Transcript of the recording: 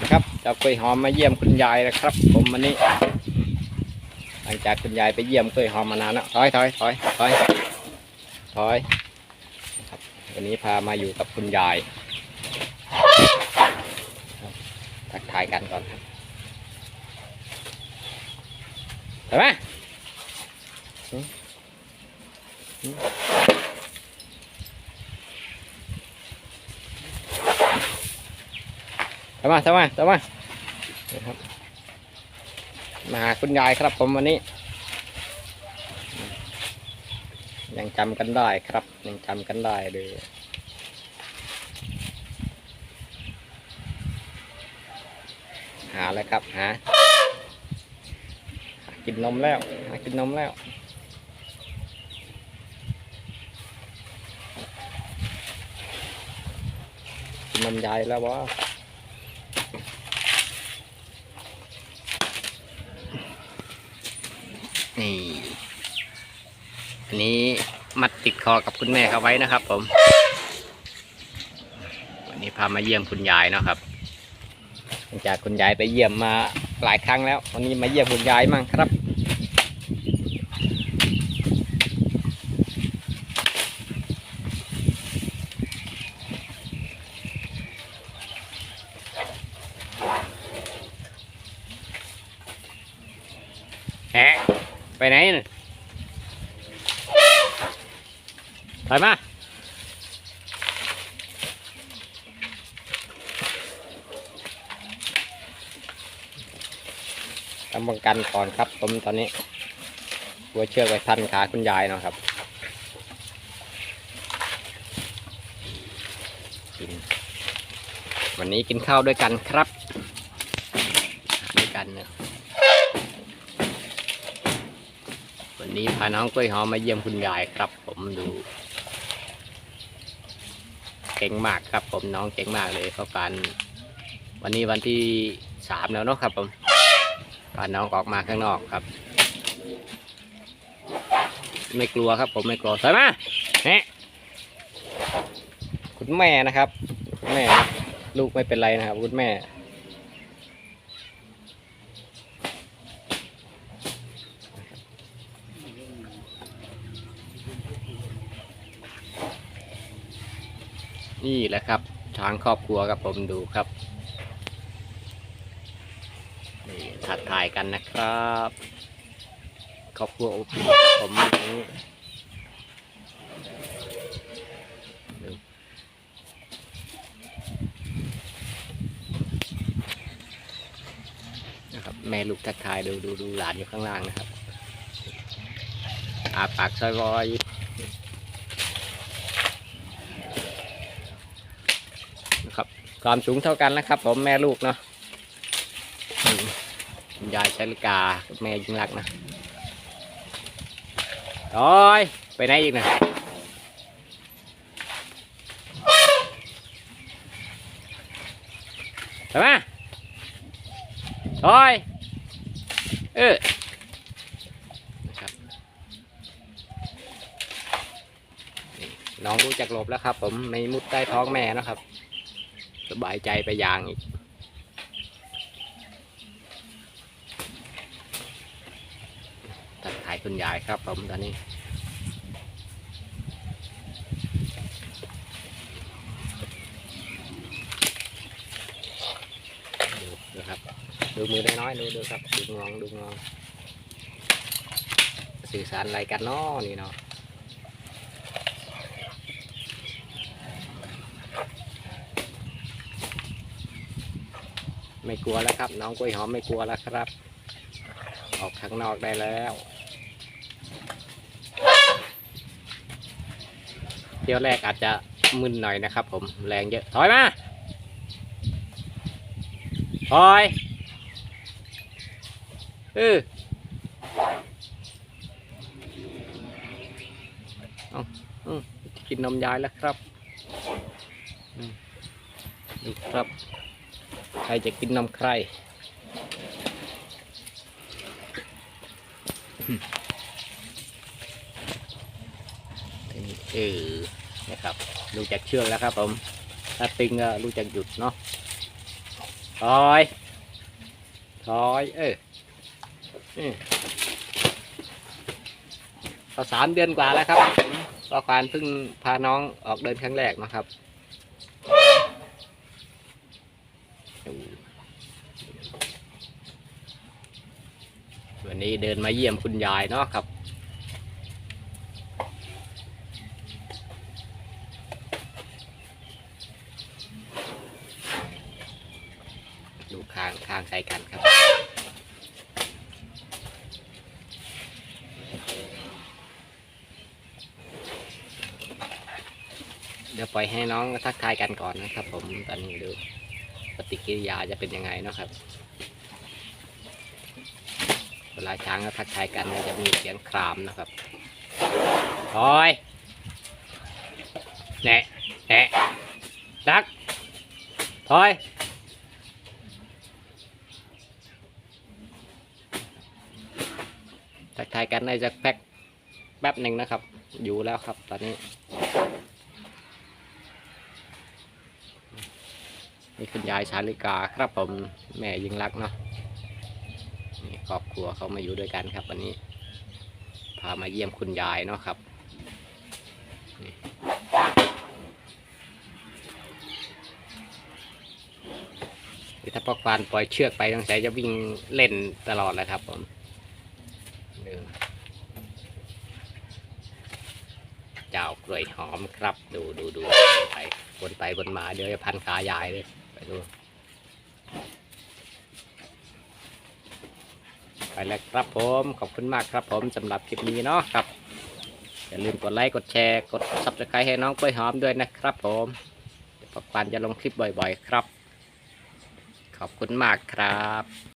นะครับเจ้ากล้วยหอมมาเยี่ยมคุณยายนะครับ ผมวันนี้ หลังจากคุณยายไปเยี่ยมกล้วยหอมมานานแล้วถอยถอยถอยถอยถอยครับวันนี้พามาอยู่กับคุณยายทักทายกันก่อนครับเห็นไหม อืมมทำไมามามานะครับมาหาคุณยายครับผมวันนี้ ยังจำกันได้ครับ ยังจำกันได้เลยหาแล้วครับหาหากินนมแล้วหากินนมแล้วกินนมยายแล้ววะ นี่ อันนี้มัดติดคอกับคุณแม่เขาไว้นะครับ ผม วันนี้พามาเยี่ยมคุณยายนะครับหลังจากคุณยายไปเยี่ยมมาหลายครั้งแล้ว วันนี้มาเยี่ยมคุณยายมั่งครับ แหะ ไปไหนน่ะถอยมา ทำป้องกันก่อนครับผมตอนนี้หัวเชือกไปพันขาคุณยายเนาะครับกินวันนี้กินข้าวด้วยกันครับ ด้วยกันเนอะ วันนี้พาน้องกล้วยหอมมาเยี่ยมคุณยายครับ ผมดู เก่งมากครับ ผมน้องเก่งมากเลยเขาปานวันนี้วันที่สามแล้วเนาะครับ ผมพาน้องออกมาข้างนอกครับ ไม่กลัวครับ ผมไม่กลัวถอยมาเฮ้คุณแม่นะครับ แม่ ลูกไม่เป็นไรนะครับ คุณแม่ นี่แหละครับทางครอบครัวครับผมดูครับนี่ทักทายกันนะครับครอบครัวอบอุ่นผมนี้นะครับแม่ลูกทักทายดูดูดูหลานอยู่ข้างล่างนะครับอาปากซอยบอย นะ ความสูงเท่ากันนะครับ ผมแม่ลูกเนาะคุณยายชลิกาแม่ยิ่งรักนะโอ้ยไปไหนอีกนะไปมาโอ้ยเออหน่องรู้จักหลบแล้วครับ ผมไม่มุดใต้ท้องแม่นะครับ สบายใจไปอย่างอีก ตัดถ่ายคุณยายครับผมตอนนี้ดูดครับ ดูมือน้อยๆดูดูครับ ดูงองดูงองสื่อสารอะไรกันนาะนี่เนาะ ไม่กลัวแล้วครับ น้องกล้วยหอมไม่กลัวแล้วครับ ออกข้างนอกได้แล้ว เที่ยวแรกอาจจะมึนหน่อยนะครับ ผมแรงเยอะถอยมาถอยเออเอาอืมกินนมยายแล้วครับ อืมดูครับ ใครจะกินนมใคร เออนะครับรู้จักเชือกแล้วครับผมถ้าตึงก็รู้จักหยุดเนาะถอยถอยเออเอสามเดือนกว่าแล้วครับก็ควานเพิ่งพาน้องออกเดินครั้งแรกนะครับ วันนี้เดินมาเยี่ยมคุณยายเนาะครับ ดูข้างข้างใส่กันครับ เดี๋ยวปล่อยให้น้องทักทายกันก่อนนะครับผมตอนนี้ดูปฏิกิริยาจะเป็นยังไงเนาะครับ เวลาช้างก็ทักทายกันจะมีเสียงครามนะครับถอยแหนะแหนะดักถอยทักทายกันได้สักแป๊บแป๊บหนึ่งนะครับ อยู่แล้วครับตอนนี้นี่คุณยายชาลิกาครับผมแม่ยิงรักเนาะ ครอบครัวเขามาอยู่ด้วยกันครับ วันนี้ พามาเยี่ยมคุณยายเนาะครับนี่ถ้าปอกฟานปล่อยเชือกไปต้องใช้จะวิ่งเล่นตลอดเลยครับผมเจ้ากล้วยหอมครับ ดูดูดูไปบนไปบนมาเดี๋ยวจะพันขายายเลยไปดู ไป แล้วครับผมขอบคุณมากครับผมสำหรับคลิปนี้เนาะครับอย่าลืมกดไลค์กดแชร์กดซับสไครต์ให้น้องกล้วยหอมด้วยนะครับผมปักปันจะลงคลิปบ่อยๆครับ ขอบคุณมากครับ